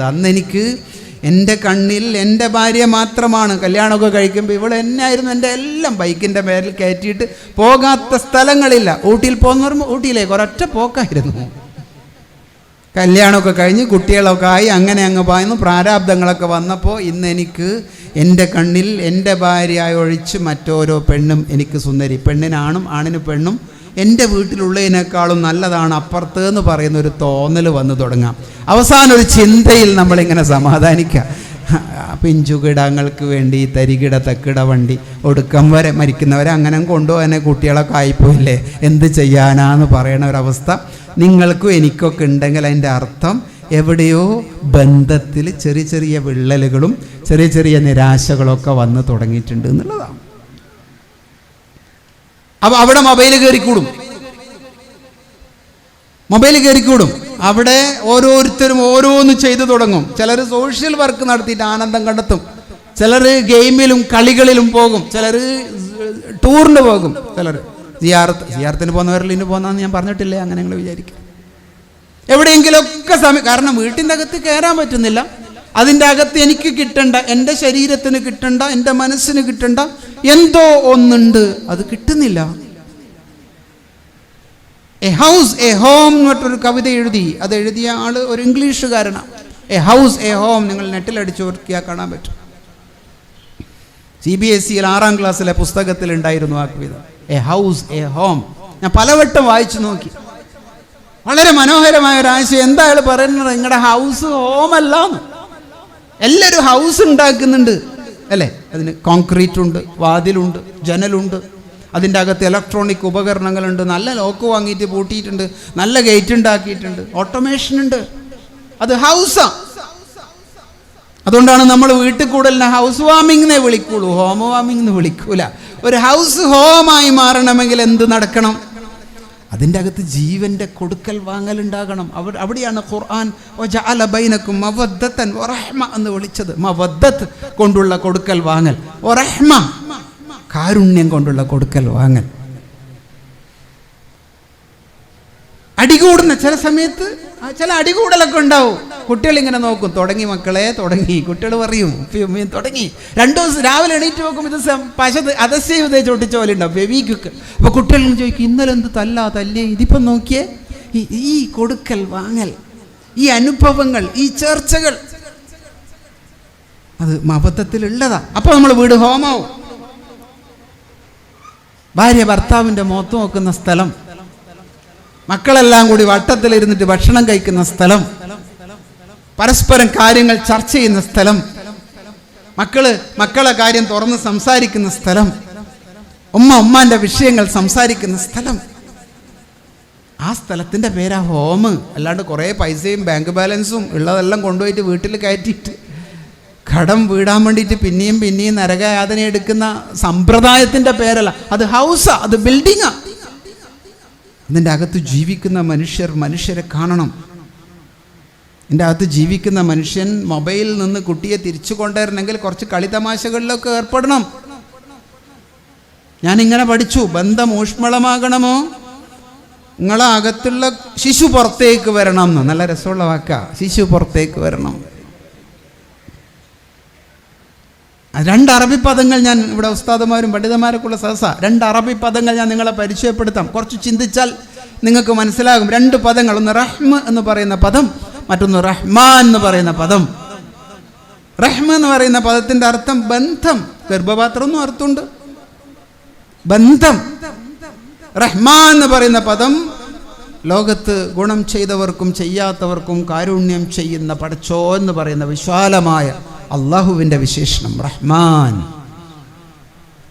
കേട്ടത് അന്ന് എനിക്ക് എന്റെ കണ്ണിൽ എന്റെ ഭാര്യ മാത്രമാണ് കല്യാണമൊക്കെ കഴിക്കുമ്പോൾ ഇവൾ എന്നായിരുന്നു എന്റെ എല്ലാം ബൈക്കിന്റെ പേരിൽ കയറ്റിയിട്ട് പോകാത്ത സ്ഥലങ്ങളില്ല. ഊട്ടിയിൽ പോകുന്ന പറയുമ്പോൾ ഊട്ടിയിലേക്ക് ഒരൊറ്റ പോക്കായിരുന്നു. കല്യാണമൊക്കെ കഴിഞ്ഞ് കുട്ടികളൊക്കെ ആയി അങ്ങനെ അങ്ങ് പായുന്നു പ്രാരാബ്ദങ്ങളൊക്കെ വന്നപ്പോൾ ഇന്ന് എനിക്ക് എന്റെ കണ്ണിൽ എന്റെ ഭാര്യയായി ഒഴിച്ച് മറ്റോരോ പെണ്ണും എനിക്ക് സുന്ദരി. പെണ്ണിനാണും ആണിന് പെണ്ണും എന്റെ വീട്ടിലുള്ളതിനേക്കാളും നല്ലതാണ് അപ്പുറത്ത് എന്ന് പറയുന്ന ഒരു തോന്നൽ വന്നു തുടങ്ങാം. അവസാനം ഒരു ചിന്തയിൽ നമ്മളിങ്ങനെ സമാധാനിക്കുക പിഞ്ചുകിടങ്ങൾക്ക് വേണ്ടി തരികിട തക്കിട വണ്ടി ഒടുക്കം വരെ മരിക്കുന്നവരെ അങ്ങനെ കൊണ്ടുപോകാനെ കുട്ടികളൊക്കെ ആയിപ്പോയില്ലേ? എന്ത് ചെയ്യാനാന്ന് പറയണ ഒരവസ്ഥ. നിങ്ങൾക്കും എനിക്കൊക്കെ ഉണ്ടെങ്കിൽ അതിന്റെ അർത്ഥം എവിടെയോ ബന്ധത്തിൽ ചെറിയ ചെറിയ വിള്ളലുകളും ചെറിയ ചെറിയ നിരാശകളൊക്കെ വന്ന് തുടങ്ങിയിട്ടുണ്ട് എന്നുള്ളതാണ്. അപ്പോൾ അവിടെ മൊബൈൽ കയറിക്കൂടും. മൊബൈൽ കയറിക്കൂടും. അവിടെ ഓരോരുത്തരും ഓരോന്ന് ചെയ്തു തുടങ്ങും. ചിലർ സോഷ്യൽ വർക്ക് നടത്തിയിട്ട് ആനന്ദം കണ്ടെത്തും. ചിലർ ഗെയിമിലും കളികളിലും പോകും. ചിലർ ടൂറിന് പോകും. ചിലർ സിയാർത്ത് സിയാർത്തിന് പോകുന്നവരിൽ ഇന്ന് പോകുന്നതെന്ന് ഞാൻ പറഞ്ഞിട്ടില്ലേ? അങ്ങനെ നിങ്ങൾ വിചാരിക്കും. എവിടെയെങ്കിലുമൊക്കെ സമയം കാരണം വീട്ടിന്റെ അകത്ത് കയറാൻ പറ്റുന്നില്ല. അതിന്റെ അകത്ത് എനിക്ക് കിട്ടണ്ട എന്റെ ശരീരത്തിന് കിട്ടണ്ട എന്റെ മനസ്സിന് കിട്ടണ്ട എന്തോ ഒന്നുണ്ട്. അത് കിട്ടുന്നില്ല. എ ഹൗസ് എ ഹോം എന്ന് പറഞ്ഞൊരു കവിത എഴുതി. അത് എഴുതിയ ആൾ ഒരു ഇംഗ്ലീഷുകാരനാണ് എ ഹൗസ് എ ഹോം നിങ്ങൾ നെറ്റിൽ അടിച്ചു നോക്കിയാൽ കാണാൻ പറ്റും. സി ബി എസ് സിയിൽ ആറാം ക്ലാസ്സിലെ പുസ്തകത്തിൽ ഉണ്ടായിരുന്നു ആ കവിത. എ ഹൗസ് എ ഹോം ഞാൻ പലവട്ടം വായിച്ചു നോക്കി. വളരെ മനോഹരമായ ഒരു ആശയം. എന്താ അയാൾ പറയുന്നത്? നിങ്ങളുടെ ഹൗസ് ഹോം അല്ല എല്ലാവരും ഹൗസ് ഉണ്ടാക്കുന്നുണ്ട്. അല്ലേ? അതിന് കോൺക്രീറ്റ് ഉണ്ട് വാതിലുണ്ട് ജനലുണ്ട്. അതിന്റെ അകത്ത് ഇലക്ട്രോണിക് ഉപകരണങ്ങളുണ്ട്. നല്ല ലോക്ക് വാങ്ങിയിട്ട് പൂട്ടിയിട്ടുണ്ട്. നല്ല ഗേറ്റ് ഉണ്ടാക്കിയിട്ടുണ്ട്. ഓട്ടോമേഷൻ ഉണ്ട്. അത് ഹൗസാണ് അതുകൊണ്ടാണ് നമ്മൾ വീട്ടിൽ കൂടലിനെ ഹൗസ് വാമിംഗ് എന്നേ വിളിക്കുള്ളൂ. ഹോം വാമിംഗ് എന്ന് വിളിക്കൂല. ഒരു ഹൗസ് ഹോമായി മാറണമെങ്കിൽ എന്ത് നടക്കണം? അതിന്റെ അകത്ത് ജീവന്റെ കൊടുക്കൽ വാങ്ങൽ ഉണ്ടാകണം അവർ അവിടെയാണ് ഖുർആൻ വജഅല ബൈനക്കും മവദ്ദത്തൻ ഒറഹ്മ എന്ന് വിളിച്ചത്. മവദ്ദത്ത് കൊണ്ടുള്ള കൊടുക്കൽ വാങ്ങൽ. ഒറഹ്മ കാരുണ്യം കൊണ്ടുള്ള കൊടുക്കൽ വാങ്ങൽ. അടികൂടുന്ന ചില സമയത്ത് ചില അടികൂടലൊക്കെ ഉണ്ടാവും. കുട്ടികൾ ഇങ്ങനെ നോക്കും തുടങ്ങി മക്കളെ തുടങ്ങി. കുട്ടികൾ പറയും ഉപ്പയും തുടങ്ങി. രണ്ടു ദിവസം രാവിലെ എണീറ്റ് നോക്കും ഇത് പശ അതസ്യം ഇതേ ചൊട്ടിച്ച പോലെ ഉണ്ടാവും ബെബിക്കൊക്കെ. അപ്പൊ കുട്ടികൾ ചോദിക്കും ഇന്നലെ എന്ത് തല്ലാ തല്ലേ ഇതിപ്പം നോക്കിയേ ഈ കൊടുക്കൽ വാങ്ങൽ ഈ അനുഭവങ്ങൾ ഈ ചർച്ചകൾ. അത് മബദ്ധത്തിലുള്ളതാ അപ്പൊ നമ്മൾ വീട് ഹോമാവും. ഭാര്യ ഭർത്താവിന്റെ മുഖത്ത് നോക്കുന്ന സ്ഥലം മക്കളെല്ലാം കൂടി വട്ടത്തിലിരുന്നിട്ട് ഭക്ഷണം കഴിക്കുന്ന സ്ഥലം. പരസ്പരം കാര്യങ്ങൾ ചർച്ച ചെയ്യുന്ന സ്ഥലം. മക്കൾ മക്കളെ കാര്യം തുറന്ന് സംസാരിക്കുന്ന സ്ഥലം. ഉമ്മ ഉമ്മാന്റെ വിഷയങ്ങൾ സംസാരിക്കുന്ന സ്ഥലം. ആ സ്ഥലത്തിന്റെ പേരാ ഹോം. അല്ലാണ്ട് കുറേ പൈസയും ബാങ്ക് ബാലൻസും ഉള്ളതെല്ലാം കൊണ്ടുപോയിട്ട് വീട്ടിൽ കയറ്റിയിട്ട് കടം വീടാൻ വേണ്ടിയിട്ട് പിന്നെയും പിന്നെയും നരകയാതന എടുക്കുന്ന സമ്പ്രദായത്തിന്റെ പേരല്ല. അത് ഹൗസാ അത് ബിൽഡിങ്ങാ അതിന്റെ അകത്ത് ജീവിക്കുന്ന മനുഷ്യർ മനുഷ്യരെ കാണണം. എന്റെ അകത്ത് ജീവിക്കുന്ന മനുഷ്യൻ മൊബൈലിൽ നിന്ന് കുട്ടിയെ തിരിച്ചു കൊണ്ടുവരണമെങ്കിൽ കുറച്ച് കളിതമാശകളിലൊക്കെ ഏർപ്പെടണം. ഞാനിങ്ങനെ പഠിച്ചു ബന്ധം ഊഷ്മളമാകണമോ? നിങ്ങളെ അകത്തുള്ള ശിശു പുറത്തേക്ക് വരണം എന്ന്. നല്ല രസമുള്ള വാക്ക ശിശു പുറത്തേക്ക് വരണം. രണ്ട് അറബി പദങ്ങൾ ഞാൻ ഇവിടെ ഉസ്താദന്മാരും പണ്ഡിതന്മാരൊക്കെയുള്ള സഹസ രണ്ട് അറബി പദങ്ങൾ ഞാൻ നിങ്ങളെ പരിചയപ്പെടുത്താം. കുറച്ച് ചിന്തിച്ചാൽ നിങ്ങൾക്ക് മനസ്സിലാകും. രണ്ട് പദങ്ങൾ. ഒന്ന് റഹ്മ എന്ന് പറയുന്ന പദം മറ്റൊന്ന് റഹ്മാൻ എന്ന് പറയുന്ന പദം. റഹ്മ എന്ന് പറയുന്ന പദത്തിന്റെ അർത്ഥം ബന്ധം. ഗർഭപാത്രം എന്നും അർത്ഥമുണ്ട്. ബന്ധം. റഹ്മാൻ എന്ന് പറയുന്ന പദം ലോകത്ത് ഗുണം ചെയ്തവർക്കും ചെയ്യാത്തവർക്കും കാരുണ്യം ചെയ്യുന്ന പടച്ചോ എന്ന് പറയുന്ന വിശാലമായ അള്ളാഹുവിന്റെ വിശേഷണം റഹ്മാൻ.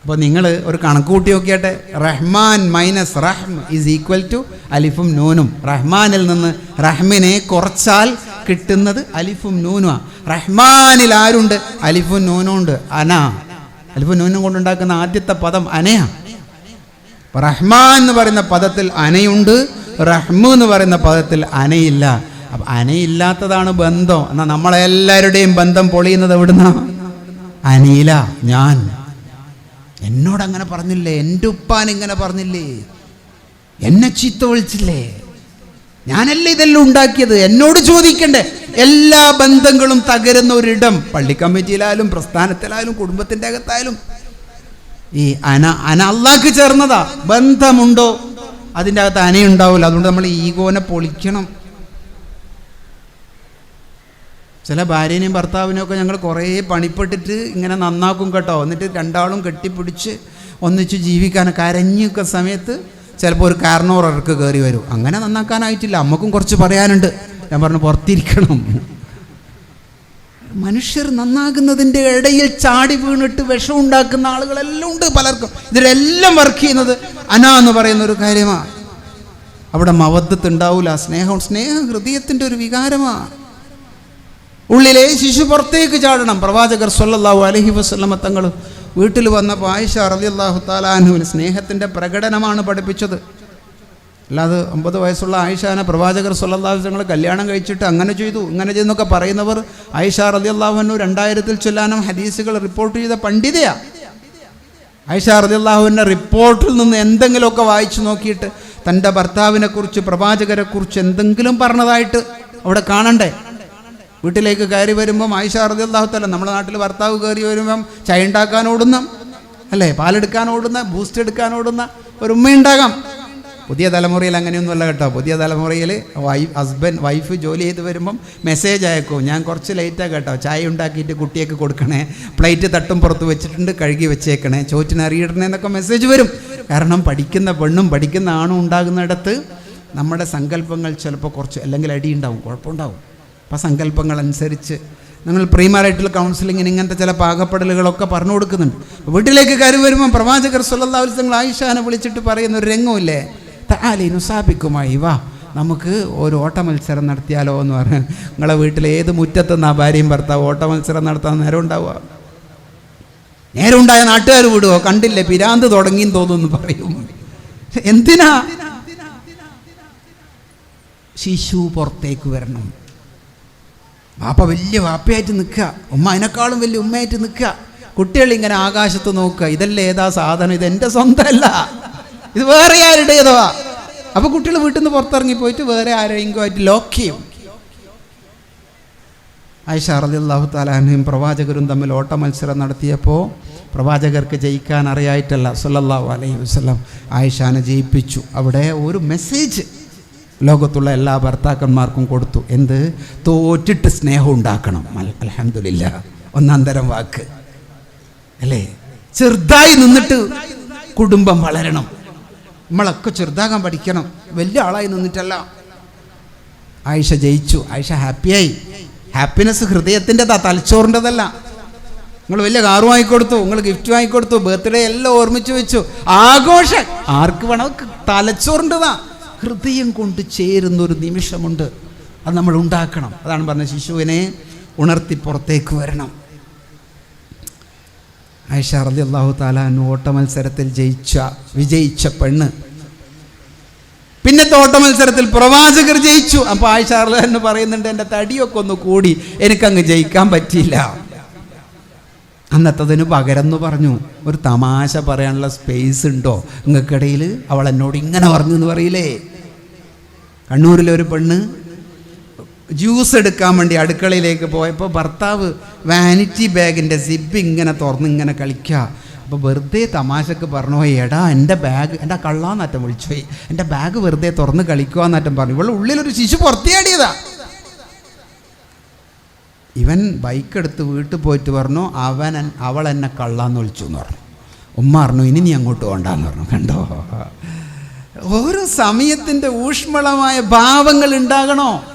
അപ്പോൾ നിങ്ങൾ ഒരു കണക്ക് കൂട്ടി നോക്കിയാട്ടെ. Rahman minus റഹ്ം is equal to അലിഫും നൂനും. റഹ്മാനിൽ നിന്ന് റഹ്മിനെ കുറച്ചാൽ കിട്ടുന്നത് അലിഫും നൂനുമാണ് റഹ്മാനിൽ ആരുണ്ട്? അലിഫും നൂനും ഉണ്ട്. അന. അലിഫും നൂനും കൊണ്ടുണ്ടാക്കുന്ന ആദ്യത്തെ പദം അനയാ. റഹ്മാൻ എന്ന് പറയുന്ന പദത്തിൽ അനയുണ്ട്. റഹ്മു എന്ന് പറയുന്ന പദത്തിൽ അനയില്ല. അനയില്ലാത്തതാണ് ബന്ധം. എന്നാൽ നമ്മളെല്ലാവരുടെയും ബന്ധം പൊളിയുന്നത് എവിടുന്ന? അനീല ഞാൻ. എന്നോട് അങ്ങനെ പറഞ്ഞില്ലേ? എന്റെ ഉപ്പാൻ ഇങ്ങനെ പറഞ്ഞില്ലേ? എന്നെ ചീത്ത വിളിച്ചില്ലേ? ഞാനല്ലേ ഇതെല്ലാം ഉണ്ടാക്കിയത്? എന്നോട് ചോദിക്കണ്ടേ? എല്ലാ ബന്ധങ്ങളും തകരുന്ന ഒരിടം. പള്ളി കമ്മിറ്റിയിലായാലും പ്രസ്ഥാനത്തിലായാലും കുടുംബത്തിന്റെ അകത്തായാലും. ഈ അന അന അള്ളാക്ക് ചേർന്നതാ. ബന്ധമുണ്ടോ? അതിന്റെ അകത്ത് അനയുണ്ടാവില്ല. അതുകൊണ്ട് നമ്മൾ ഈഗോനെ പൊളിക്കണം. ചില ഭാര്യനെയും ഭർത്താവിനെയും ഒക്കെ ഞങ്ങൾ കുറേ പണിപ്പെട്ടിട്ട് ഇങ്ങനെ നന്നാക്കും കേട്ടോ. എന്നിട്ട് രണ്ടാളും കെട്ടിപ്പിടിച്ച് ഒന്നിച്ച് ജീവിക്കാൻ കരഞ്ഞൊക്കെ സമയത്ത് ചിലപ്പോൾ ഒരു കാരണോറർക്ക് കയറി വരും. അങ്ങനെ നന്നാക്കാനായിട്ടില്ല. അമ്മക്കും കുറച്ച് പറയാനുണ്ട്. ഞാൻ പറഞ്ഞു പുറത്തിരിക്കണം. മനുഷ്യർ നന്നാകുന്നതിന്റെ ഇടയിൽ ചാടി വീണിട്ട് വിഷം ഉണ്ടാക്കുന്ന ആളുകളെല്ലാം ഉണ്ട് പലർക്കും. ഇതിലെല്ലാം വർക്ക് ചെയ്യുന്നത് അന എന്ന് പറയുന്ന ഒരു കാര്യമാണ് അവിടെ മവദ്ധത്ത് ഉണ്ടാവില്ല സ്നേഹം സ്നേഹം ഹൃദയത്തിന്റെ ഒരു വികാരമാണ് ഉള്ളിലെ ശിശു പുറത്തേക്ക് ചാടണം. പ്രവാചകർ സൊല്ലാഹു അലഹി വസല്ലമ തങ്ങൾ വീട്ടിൽ വന്നപ്പോൾ ആയിഷ റളിയല്ലാഹു താലാഹുവിന് സ്നേഹത്തിന്റെ പ്രകടനമാണ് പഠിപ്പിച്ചത്. അല്ലാതെ ഒമ്പത് വയസ്സുള്ള ആയിഷാനെ പ്രവാചകർ സൊല്ലാഹു തങ്ങൾ കല്യാണം കഴിച്ചിട്ട് അങ്ങനെ ചെയ്തു ഇങ്ങനെ ചെയ്തെന്നൊക്കെ പറയുന്നവർ ആയിഷ റളിയല്ലാഹുവിനു രണ്ടായിരത്തിൽ ചൊല്ലാനും ഹദീസുകൾ റിപ്പോർട്ട് ചെയ്ത പണ്ഡിതയാ. ആയിഷ അള്ളാഹുവിന്റെ റിപ്പോർട്ടിൽ നിന്ന് എന്തെങ്കിലുമൊക്കെ വായിച്ചു നോക്കിയിട്ട് തന്റെ ഭർത്താവിനെക്കുറിച്ച് പ്രവാചകരെക്കുറിച്ച് എന്തെങ്കിലും പറഞ്ഞതായിട്ട് അവിടെ കാണണ്ടേ? വീട്ടിലേക്ക് കയറി വരുമ്പം ആയിഷ റളിയല്ലാഹുത്തല്ല നമ്മുടെ നാട്ടിൽ ഭർത്താവ് കയറി വരുമ്പം ചായ ഉണ്ടാക്കാൻ ഓടുന്ന അല്ലേ? പാലെടുക്കാൻ ഓടുന്ന ബൂസ്റ്റ് എടുക്കാൻ ഓടുന്ന ഒരു ഉമ്മയുണ്ടാകാം പുതിയ തലമുറയിൽ അങ്ങനെയൊന്നുമല്ല കേട്ടോ. പുതിയ തലമുറയിൽ വൈഫ് ഹസ്ബൻഡ് വൈഫ് ജോലി ചെയ്ത് വരുമ്പം മെസ്സേജ് അയക്കും. ഞാൻ കുറച്ച് ലേറ്റാണ് കേട്ടോ. ചായ ഉണ്ടാക്കിയിട്ട് കുട്ടിയൊക്കെ കൊടുക്കണേ. പ്ലേറ്റ് തട്ടും പുറത്ത് വെച്ചിട്ടുണ്ട് കഴുകി വെച്ചേക്കണേ. ചോറ്റിന് അറിയിടണേ എന്നൊക്കെ മെസ്സേജ് വരും. കാരണം പഠിക്കുന്ന പെണ്ണും പഠിക്കുന്ന ആണും ഉണ്ടാകുന്നിടത്ത് നമ്മുടെ സങ്കല്പങ്ങൾ ചിലപ്പോൾ കുറച്ച് അല്ലെങ്കിൽ അടിയുണ്ടാവും കുഴപ്പമുണ്ടാവും. അപ്പം സങ്കല്പങ്ങൾ അനുസരിച്ച് നിങ്ങൾ പ്രീമാരായിട്ടുള്ള കൗൺസിലിങ്ങിന് ഇങ്ങനത്തെ ചില പാകപ്പെടലുകളൊക്കെ പറഞ്ഞു കൊടുക്കുന്നുണ്ട്. വീട്ടിലേക്ക് കയറി വരുമ്പോൾ പ്രവാചകർ സുല്ലാസ്ലങ്ങൾ ആയിഷാനെ വിളിച്ചിട്ട് പറയുന്ന ഒരു രംഗമില്ലേ താലി നുസാബിക്കുമായി വാ നമുക്ക് ഒരു ഓട്ട മത്സരം നടത്തിയാലോ എന്ന് പറഞ്ഞു നിങ്ങളെ വീട്ടിൽ ഏത് മുറ്റത്തുനിന്നാ ഭാര്യയും ഭർത്താവ് ഓട്ട മത്സരം നടത്താൻ നേരം ഉണ്ടാവുക? നേരം ഉണ്ടായ നാട്ടുകാർ വിടുവോ? കണ്ടില്ലേ പിരാന്ത് തുടങ്ങിയെന്ന് തോന്നുന്നു പറയും. എന്തിനാ? ശിശു പുറത്തേക്ക് വരണം. വാപ്പ വലിയ വാപ്പയായിട്ട് നിൽക്കുക. ഉമ്മ അതിനേക്കാളും വലിയ ഉമ്മയായിട്ട് നിൽക്കുക. കുട്ടികൾ ഇങ്ങനെ ആകാശത്ത് നോക്കുക. ഇതല്ലേ ഏതാ സാധനം? ഇത് എന്റെ സ്വന്തമല്ല. ഇത് വേറെ ആരുടേതോ. അപ്പോൾ കുട്ടികൾ വീട്ടിൽ നിന്ന് പുറത്തിറങ്ങി പോയിട്ട് വേറെ ആരെങ്കിലും ആയിട്ട് ലോക്ക് ചെയ്യും. ആയിഷ റളിയല്ലാഹു താലാനും പ്രവാചകരും തമ്മിൽ ഓട്ട മത്സരം നടത്തിയപ്പോൾ പ്രവാചകർക്ക് ജയിക്കാൻ അറിയായിട്ടല്ല സല്ലല്ലാഹു അലൈഹി വസല്ലം ആയിഷാനെ ജയിപ്പിച്ചു. അവിടെ ഒരു മെസ്സേജ് ലോകത്തുള്ള എല്ലാ ഭർത്താക്കന്മാർക്കും കൊടുത്തു. എന്ത്? തോറ്റിട്ട് സ്നേഹം ഉണ്ടാക്കണം. അലഹമില്ല ഒന്നാം തരം വാക്ക്. അല്ലേ? ചെറുതായി നിന്നിട്ട് കുടുംബം വളരണം. നമ്മളൊക്കെ ചെറുതാകാൻ പഠിക്കണം. വലിയ ആളായി നിന്നിട്ടല്ല. ആയിഷ ജയിച്ചു. ആയിഷ ഹാപ്പിയായി. ഹാപ്പിനെസ് ഹൃദയത്തിന്റെതാ തലച്ചോറിന്റെതല്ല. നിങ്ങൾ വലിയ കാറ് വാങ്ങിക്കൊടുത്തു നിങ്ങൾ ഗിഫ്റ്റ് വാങ്ങിക്കൊടുത്തു ബർത്ത്ഡേ എല്ലാം ഓർമ്മിച്ച് വെച്ചു. ആഘോഷം ആർക്ക് വേണം? തലച്ചോറിന്റെതാ. ഹൃദയം കൊണ്ട് ചേരുന്ന ഒരു നിമിഷമുണ്ട് അത് നമ്മൾ ഉണ്ടാക്കണം. അതാണ് പറഞ്ഞ ശിശുവിനെ ഉണർത്തി പുറത്തേക്ക് വരണം. ആയിഷ റലി അള്ളാഹു താലാൻ ഓട്ട മത്സരത്തിൽ ജയിച്ച വിജയിച്ച പെണ്ണ്. പിന്നെ ഓട്ട മത്സരത്തിൽ പ്രവാചകർ ജയിച്ചു. അപ്പോൾ ആയിഷ എന്ന് പറയുന്നുണ്ട് എന്റെ തടിയൊക്കെ ഒന്ന് കൂടി എനിക്കങ്ങ് ജയിക്കാൻ പറ്റിയില്ല. അന്നത്തതിന് പകരം എന്ന് പറഞ്ഞു ഒരു തമാശ പറയാനുള്ള സ്പേസ് ഉണ്ടോ? നിങ്ങൾക്കിടയിൽ അവൾ എന്നോട് ഇങ്ങനെ പറഞ്ഞു എന്ന് പറയില്ലേ? കണ്ണൂരിലെ ഒരു പെണ്ണ് ജ്യൂസ് എടുക്കാൻ വേണ്ടി അടുക്കളയിലേക്ക് പോയപ്പോൾ ഭർത്താവ് വാനിറ്റി ബാഗിന്റെ സിബ് ഇങ്ങനെ തുറന്ന് ഇങ്ങനെ കളിക്കുക അപ്പോൾ വെറുതെ തമാശക്ക് പറഞ്ഞു പോയി എടാ എന്റെ ബാഗ് എന്റെ കള്ളാന്നറ്റം വിളിച്ചു പോയി എന്റെ ബാഗ് വെറുതെ തുറന്ന് കളിക്കുവാന്നറ്റം പറഞ്ഞു. ഇവളുടെ ഉള്ളിലൊരു ശിശു പുറത്തിയാടിയതാ ഇവൻ ബൈക്ക് എടുത്ത് വീട്ടിൽ പോയിട്ട് പറഞ്ഞു അവൻ അവൾ എന്നെ കള്ളാന്ന് വിളിച്ചു എന്ന് പറഞ്ഞു. ഉമ്മ പറഞ്ഞു ഇനി നീ അങ്ങോട്ട് പോകണ്ടെന്ന് പറഞ്ഞു. കണ്ടോ? ഓരോ സമയത്തിന്റെ ഊഷ്മളമായ ഭാവങ്ങൾ ഉണ്ടാകണോ?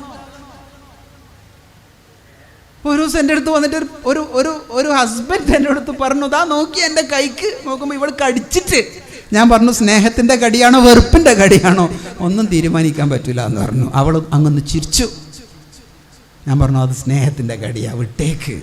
ഒരു ദിവസം എന്റെ അടുത്ത് വന്നിട്ട് ഒരു ഒരു ഒരു ഹസ്ബൻഡ് എന്റെ അടുത്ത് പറഞ്ഞു ദാ നോക്കി എന്റെ കൈക്ക്. നോക്കുമ്പോൾ ഇവൾ കടിച്ചിട്ട് ഞാൻ പറഞ്ഞു സ്നേഹത്തിന്റെ കടിയാണോ വെറുപ്പിന്റെ കടിയാണോ? ഒന്നും തീരുമാനിക്കാൻ പറ്റില്ല എന്ന് പറഞ്ഞു. അവൾ അങ്ങൊന്ന് ചിരിച്ചു. ഞാൻ പറഞ്ഞു അത് സ്നേഹത്തിന്റെ കടിയാ വിട്ടേക്ക്.